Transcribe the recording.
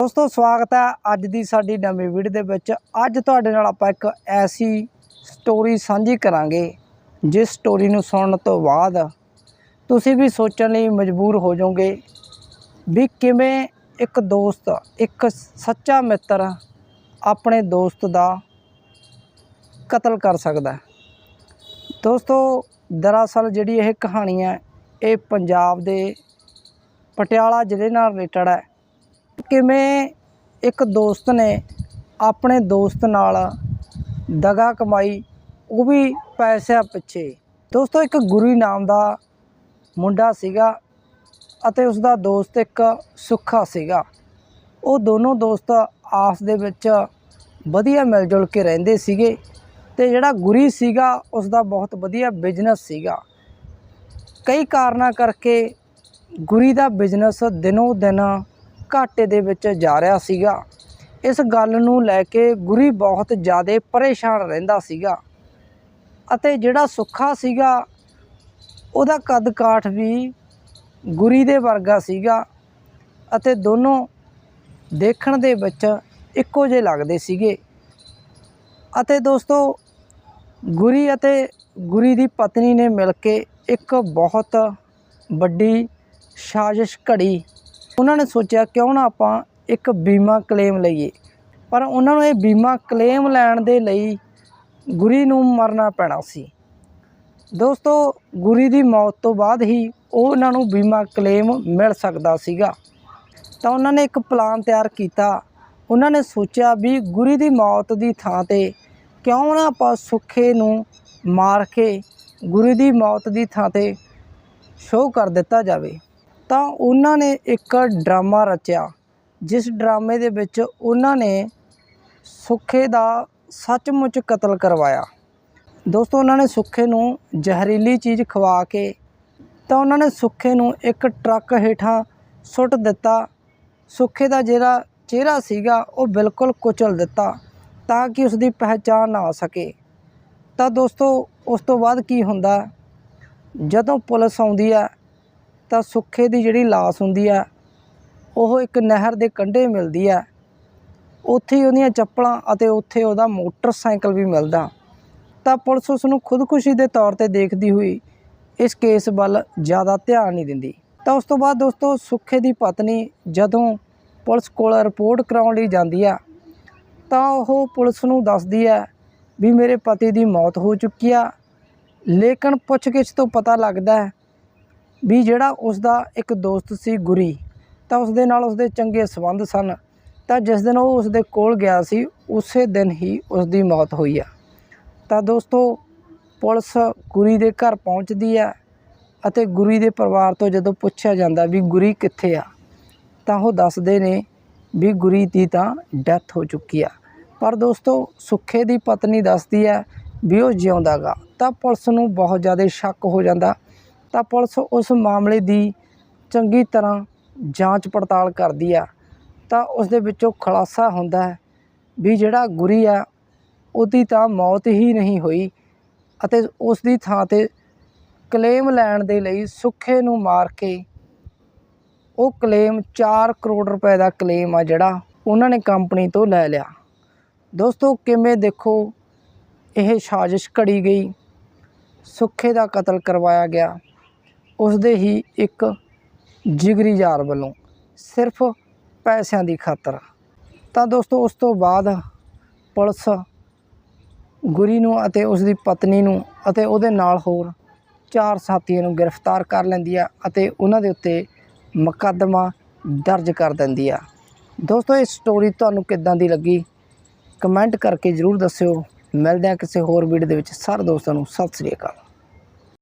ਦੋਸਤੋ, ਸਵਾਗਤ ਹੈ ਅੱਜ ਦੀ ਸਾਡੀ ਨਵੀਂ ਵੀਡੀਓ ਦੇ ਵਿੱਚ। ਅੱਜ ਤੁਹਾਡੇ ਨਾਲ ਆਪਾਂ ਇੱਕ ਐਸੀ ਸਟੋਰੀ ਸਾਂਝੀ ਕਰਾਂਗੇ, ਜਿਸ ਸਟੋਰੀ ਨੂੰ ਸੁਣਨ ਤੋਂ ਬਾਅਦ ਤੁਸੀਂ ਵੀ ਸੋਚਣ ਲਈ ਮਜਬੂਰ ਹੋ ਜਾਓਗੇ ਵੀ ਕਿਵੇਂ ਇੱਕ ਦੋਸਤ, ਇੱਕ ਸੱਚਾ ਮਿੱਤਰ ਆਪਣੇ ਦੋਸਤ ਦਾ ਕਤਲ ਕਰ ਸਕਦਾ ਦੋਸਤੋ, ਦਰਅਸਲ ਜਿਹੜੀ ਇਹ ਕਹਾਣੀ ਹੈ, ਇਹ ਪੰਜਾਬ ਦੇ ਪਟਿਆਲਾ ਜ਼ਿਲ੍ਹੇ ਨਾਲ ਰਿਲੇਟਡ ਹੈ। ਕਿਵੇਂ ਇੱਕ ਦੋਸਤ ਨੇ ਆਪਣੇ ਦੋਸਤ ਨਾਲ ਦਗਾ ਕਮਾਈ, ਉਹ ਵੀ ਪੈਸਿਆਂ ਪਿੱਛੇ। ਦੋਸਤੋ, ਇੱਕ ਗੁਰੀ ਨਾਮ ਦਾ ਮੁੰਡਾ ਸੀਗਾ ਅਤੇ ਉਸ ਦਾ ਦੋਸਤ ਇੱਕ ਸੁੱਖਾ ਸੀਗਾ। ਉਹ ਦੋਨੋਂ ਦੋਸਤ ਆਪਸ ਦੇ ਵਿੱਚ ਵਧੀਆ ਮਿਲ ਜੁਲ ਕੇ ਰਹਿੰਦੇ ਸੀਗੇ ਤੇ ਜਿਹੜਾ ਗੁਰੀ ਸੀਗਾ ਉਸ ਦਾ ਬਹੁਤ ਵਧੀਆ ਬਿਜ਼ਨਸ ਸੀਗਾ। ਕਈ ਕਾਰਨਾਂ ਕਰਕੇ ਗੁਰੀ ਦਾ ਬਿਜ਼ਨਸ ਦਿਨੋਂ ਦਿਨ ਘਾਟੇ ਦੇ ਵਿੱਚ ਜਾ ਰਿਹਾ ਸੀਗਾ। ਇਸ ਗੱਲ ਨੂੰ ਲੈ ਕੇ ਗੁਰੀ ਬਹੁਤ ਜ਼ਿਆਦਾ ਪਰੇਸ਼ਾਨ ਰਹਿੰਦਾ ਸੀਗਾ ਅਤੇ ਜਿਹੜਾ ਸੁੱਖਾ ਸੀਗਾ, ਉਹਦਾ ਕੱਦ ਕਾਠ ਵੀ ਗੁਰੀ ਦੇ ਵਰਗਾ ਸੀਗਾ ਅਤੇ ਦੋਨੋਂ ਦੇਖਣ ਦੇ ਵਿੱਚ ਇੱਕੋ ਜਿਹੇ ਲੱਗਦੇ ਸੀਗੇ। ਅਤੇ ਦੋਸਤੋ, ਗੁਰੀ ਅਤੇ ਗੁਰੀ ਦੀ ਪਤਨੀ ਨੇ ਮਿਲ ਕੇ ਇੱਕ ਬਹੁਤ ਵੱਡੀ ਸਾਜ਼ਿਸ਼ ਘੜੀ ਉਹਨਾਂ ਨੇ ਸੋਚਿਆ ਕਿਉਂ ਨਾ ਆਪਾਂ ਇੱਕ ਬੀਮਾ ਕਲੇਮ ਲਈਏ। ਪਰ ਉਹਨਾਂ ਨੂੰ ਇਹ ਬੀਮਾ ਕਲੇਮ ਲੈਣ ਦੇ ਲਈ ਗੁਰੀ ਨੂੰ ਮਰਨਾ ਪੈਣਾ ਸੀ। ਦੋਸਤੋ, ਗੁਰੀ ਦੀ ਮੌਤ ਤੋਂ ਬਾਅਦ ਹੀ ਉਹ ਉਹਨਾਂ ਨੂੰ ਬੀਮਾ ਕਲੇਮ ਮਿਲ ਸਕਦਾ ਸੀਗਾ। ਤਾਂ ਉਹਨਾਂ ਨੇ ਇੱਕ ਪਲਾਨ ਤਿਆਰ ਕੀਤਾ। ਉਹਨਾਂ ਨੇ ਸੋਚਿਆ ਵੀ ਗੁਰੀ ਦੀ ਮੌਤ ਦੀ ਥਾਂ ਤੇ ਕਿਉਂ ਨਾ ਆਪਾਂ ਸੁੱਖੇ ਨੂੰ ਮਾਰ ਕੇ ਗੁਰੀ ਦੀ ਮੌਤ ਦੀ ਥਾਂ ਤੇ ਸ਼ੋਅ ਕਰ ਦਿੱਤਾ ਜਾਵੇ। ਤਾਂ ਉਹਨਾਂ ਨੇ ਇੱਕ ਡਰਾਮਾ ਰਚਿਆ, ਜਿਸ ਡਰਾਮੇ ਦੇ ਵਿੱਚ ਉਹਨਾਂ ਨੇ ਸੁੱਖੇ ਦਾ ਸੱਚਮੁੱਚ ਕਤਲ ਕਰਵਾਇਆ। ਦੋਸਤੋ, ਉਹਨਾਂ ਨੇ ਸੁੱਖੇ ਨੂੰ ਜ਼ਹਿਰੀਲੀ ਚੀਜ਼ ਖਵਾ ਕੇ ਤਾਂ ਉਹਨਾਂ ਨੇ ਸੁੱਖੇ ਨੂੰ ਇੱਕ ਟਰੱਕ ਹੇਠਾਂ ਸੁੱਟ ਦਿੱਤਾ। ਸੁੱਖੇ ਦਾ ਜਿਹੜਾ ਚਿਹਰਾ ਸੀਗਾ, ਉਹ ਬਿਲਕੁਲ ਕੁਚਲ ਦਿੱਤਾ ਤਾਂ ਕਿ ਉਸ ਦੀ ਪਹਿਚਾਣ ਨਾ ਆ ਸਕੇ। ਤਾਂ ਦੋਸਤੋ, ਉਸ ਤੋਂ ਬਾਅਦ ਕੀ ਹੁੰਦਾ? ਜਦੋਂ ਪੁਲਿਸ ਆਉਂਦੀ ਹੈ ਤਾਂ ਸੁੱਖੇ ਦੀ ਜਿਹੜੀ ਲਾਸ਼ ਹੁੰਦੀ ਹੈ ਉਹ ਇੱਕ ਨਹਿਰ ਦੇ ਕੰਢੇ ਮਿਲਦੀ ਹੈ ਉੱਥੇ ਹੀ ਉਹਦੀਆਂ ਚੱਪਲਾਂ ਅਤੇ ਉੱਥੇ ਉਹਦਾ ਮੋਟਰਸਾਈਕਲ ਵੀ ਮਿਲਦਾ। ਤਾਂ ਪੁਲਿਸ ਉਸ ਨੂੰ ਖੁਦਕੁਸ਼ੀ ਦੇ ਤੌਰ ਤੇ ਦੇਖਦੀ ਹੋਈ ਇਸ ਕੇਸ ਵੱਲ ਜ਼ਿਆਦਾ ਧਿਆਨ ਨਹੀਂ ਦਿੰਦੀ। ਤਾਂ ਉਸ ਤੋਂ ਬਾਅਦ ਦੋਸਤੋ, ਸੁੱਖੇ ਦੀ ਪਤਨੀ ਜਦੋਂ ਪੁਲਿਸ ਕੋਲ ਰਿਪੋਰਟ ਕਰਾਉਣ ਲਈ ਜਾਂਦੀ ਆ, ਤਾਂ ਉਹ ਪੁਲਿਸ ਨੂੰ ਦੱਸਦੀ ਹੈ ਵੀ ਮੇਰੇ ਪਤੀ ਦੀ ਮੌਤ ਹੋ ਚੁੱਕੀ ਆ। ਲੇਕਿਨ ਪੁੱਛਗਿੱਛ ਤੋਂ ਪਤਾ ਲੱਗਦਾ ਹੈ ਵੀ ਜਿਹੜਾ ਉਸ ਦਾ ਇੱਕ ਦੋਸਤ ਸੀ ਗੁਰੀ, ਤਾਂ ਉਸ ਦੇ ਨਾਲ ਉਸ ਦੇ ਚੰਗੇ ਸਬੰਧ ਸਨ। ਤਾਂ ਜਿਸ ਦਿਨ ਉਹ ਉਸ ਦੇ ਕੋਲ ਗਿਆ ਸੀ, ਉਸੇ ਦਿਨ ਹੀ ਉਸ ਦੀ ਮੌਤ ਹੋਈ ਆ। ਤਾਂ ਦੋਸਤੋ, ਪੁਲਿਸ ਗੁਰੀ ਦੇ ਘਰ ਪਹੁੰਚਦੀ ਹੈ ਅਤੇ ਗੁਰੀ ਦੇ ਪਰਿਵਾਰ ਤੋਂ ਜਦੋਂ ਪੁੱਛਿਆ ਜਾਂਦਾ ਵੀ ਗੁਰੀ ਕਿੱਥੇ ਆ, ਤਾਂ ਉਹ ਦੱਸਦੇ ਨੇ ਵੀ ਗੁਰੀ ਦੀ ਤਾਂ ਡੈਥ ਹੋ ਚੁੱਕੀ ਆ। ਪਰ ਦੋਸਤੋ, ਸੁੱਖੇ ਦੀ ਪਤਨੀ ਦੱਸਦੀ ਹੈ ਵੀ ਉਹ ਜਿਉਂਦਾ ਗਾ। ਤਾਂ ਪੁਲਿਸ ਨੂੰ ਬਹੁਤ ਜ਼ਿਆਦਾ ਸ਼ੱਕ ਹੋ ਜਾਂਦਾ ਤਾਂ ਪੁਲਿਸ ਉਸ ਮਾਮਲੇ ਦੀ ਚੰਗੀ ਤਰ੍ਹਾਂ ਜਾਂਚ ਪੜਤਾਲ ਕਰਦੀ ਆ। ਤਾਂ ਉਸ ਦੇ ਵਿੱਚੋਂ ਖੁਲਾਸਾ ਹੁੰਦਾ ਹੈ ਵੀ ਜਿਹੜਾ ਗੁਰੀ ਆ, ਉਹਦੀ ਤਾਂ ਮੌਤ ਹੀ ਨਹੀਂ ਹੋਈ ਅਤੇ ਉਸ ਦੀ ਥਾਂ ਤੇ ਕਲੇਮ ਲੈਣ ਦੇ ਲਈ ਸੁੱਖੇ ਨੂੰ ਮਾਰ ਕੇ ਉਹ ਕਲੇਮ 4 ਕਰੋੜ ਰੁਪਏ ਦਾ ਕਲੇਮ ਆ ਜਿਹੜਾ ਉਹਨਾਂ ਨੇ ਕੰਪਨੀ ਤੋਂ ਲੈ ਲਿਆ। ਦੋਸਤੋ, ਕਿਵੇਂ ਦੇਖੋ ਇਹ ਸਾਜ਼ਿਸ਼ ਘੜੀ ਗਈ, ਸੁੱਖੇ ਦਾ ਕਤਲ ਕਰਵਾਇਆ ਗਿਆ। ਉਸ ਦੇ ਹੀ ਇੱਕ ਜਿਗਰੀ ਯਾਰ ਵੱਲੋਂ ਸਿਰਫ ਪੈਸਿਆਂ ਦੀ ਖਾਤਰ। ਤਾਂ ਦੋਸਤੋ, ਉਸ ਤੋਂ ਬਾਅਦ ਪੁਲਿਸ ਗੁਰੀ ਨੂੰ ਅਤੇ ਉਸ ਦੀ ਪਤਨੀ ਨੂੰ ਅਤੇ ਉਹਦੇ ਨਾਲ ਹੋਰ ਚਾਰ ਸਾਥੀਆਂ ਨੂੰ ਗ੍ਰਿਫਤਾਰ ਕਰ ਲੈਂਦੀ ਆ ਅਤੇ ਉਹਨਾਂ ਦੇ ਉੱਤੇ ਮੁਕੱਦਮਾ ਦਰਜ ਕਰ ਦਿੰਦੀ ਆ। ਦੋਸਤੋ, ਇਹ ਸਟੋਰੀ ਤੁਹਾਨੂੰ ਕਿੱਦਾਂ ਦੀ ਲੱਗੀ? ਕਮੈਂਟ ਕਰਕੇ ਜਰੂਰ ਦੱਸਿਓ। ਮਿਲਦੇ ਆ ਕਿਸੇ ਹੋਰ ਵੀਡੀਓ ਦੇ ਵਿੱਚ। ਸਾਰੇ ਦੋਸਤਾਂ ਨੂੰ ਸਤਿ ਸ੍ਰੀ ਅਕਾਲ।